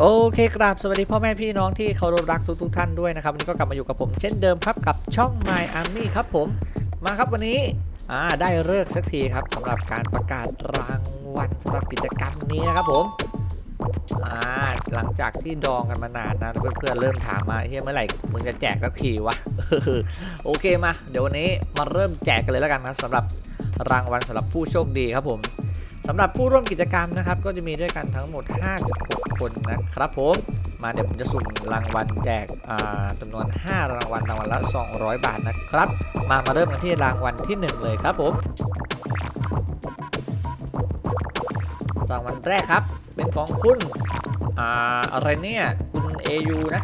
โอเคครับสวัสดีพ่อแม่พี่น้องที่เคารพรักทุกๆท่านด้วยนะครับวันนี้ก็กลับมาอยู่กับผมเช่นเดิมครับกับช่อง My Army ครับผมมาครับวันนี้อ่าได้เลิกสักทีครับสำหรับการประกาศรางวัลสำหรับกิจกรรมนี้นะครับผมอ่าหลังจากที่ดองกันมานานนะเพื่อนๆเริ่มถามมาเฮ้ยเมื่อไหร่มึงจะแจกสักทีวะโอเคมา เดี๋ยววันนี้มาเริ่มแจกกันเลยแล้วกันนะสำหรับรางวัลสำหรับผู้โชคดีครับผม สำหรับผู้ร่วมกิจกรรมนะครับ ก็จะมีด้วยกันทั้งหมด 56 คนนะครับผมมาเดี๋ยวผมจะสุ่มรางวัลแจกจำนวน 5 รางวัลรางวัลละ 200 บาทนะครับ มามาเริ่มกันที่รางวัลที่ 1 เลยครับผมรางวัลแรกครับ เป็นของคุณ อ่า อะไรเนี่ย คุณ AU นะ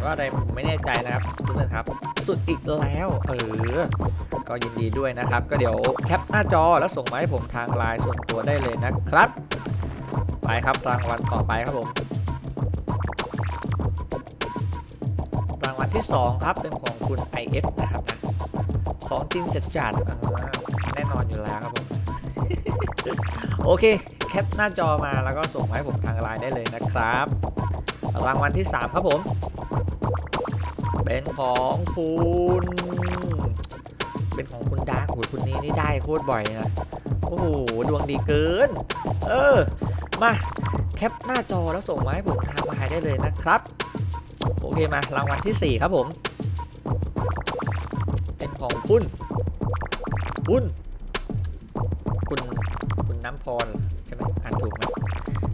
อ่านว่าอะไรผมไม่แน่ใจนะครับทุกท่านครับ สุดอีกแล้วเออก็ยินดีด้วยนะครับ ก็เดี๋ยวแคปหน้าจอแล้วส่งมาให้ผมทางไลน์ส่วนตัวได้เลยนะครับ ไปครับรางวัลต่อไปครับผมรางวัลที่ 2 ครับเป็นของคุณ IF นะครับนะของจริงจัดจัดแน่นอนอยู่แล้วครับผมโอเคแคปหน้าจอมาแล้วก็ส่งมาให้ผมทางไลน์ได้เลยนะครับ รางวัลที่ 3 ครับผม เป็นของคุณ เป็นของคุณดาร์กโหคุณนี้นี่ได้โคตรบ่อยนะ โอ้โห ดวงดีเกิน เออ มาแคปหน้าจอแล้วส่งมาให้ผมทางไลน์ได้เลยนะครับ โอเคมารางวัลที่ 4 ครับผม เป็นของคุณ คุณ คุณ คุณน้ำพรใช่ไหมอ่านถูกไหม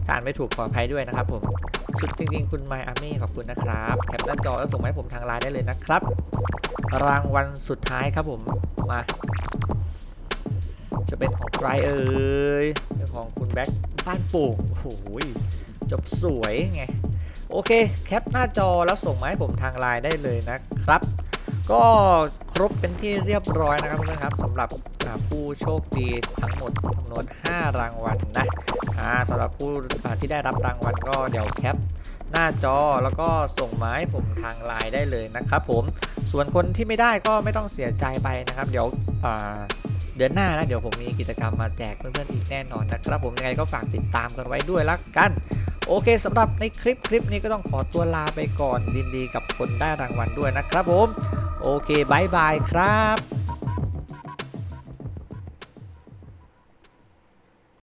ถ้าอ่านไม่ถูกขออภัยด้วยนะครับผม สุดจริงๆ คุณ My Army ขอบคุณนะครับ แคปหน้าจอแล้วส่งมาให้ผมทางไลน์ได้เลยนะครับ รางวัลสุดท้ายครับผมมา จะเป็นของใครเอ่ยเป็นของคุณแบ็คบ้านโป่งโอ้โหจบสวยไงโอเค แคปหน้าจอแล้วส่งมาให้ผมทางไลน์ได้เลยนะครับ ก็ รบเป็นที่เรียบร้อยนะครับเพื่อนครับสำหรับผู้โชคดีทั้งหมดจำนวน 5 รางวัลนะอ่าสำหรับผู้ที่ได้รับรางวัลก็เดี๋ยวแคปหน้าจอแล้วก็ส่งมาให้ผมทางไลน์ได้เลยนะครับผมส่วนคนที่ไม่ได้ก็ไม่ต้องเสียใจไปนะครับ เดี๋ยวเดือนหน้านะเดี๋ยวผมมีกิจกรรมมาแจกเพื่อนๆอีกแน่นอนนะครับผมยังไงก็ฝากติดตามกันไว้ด้วยละกันโอเคสำหรับในคลิปคลิปนี้ก็ต้องขอตัวลาไปก่อนยินดีกับคนได้รางวัลด้วยนะครับผม โอเคบายบายครับ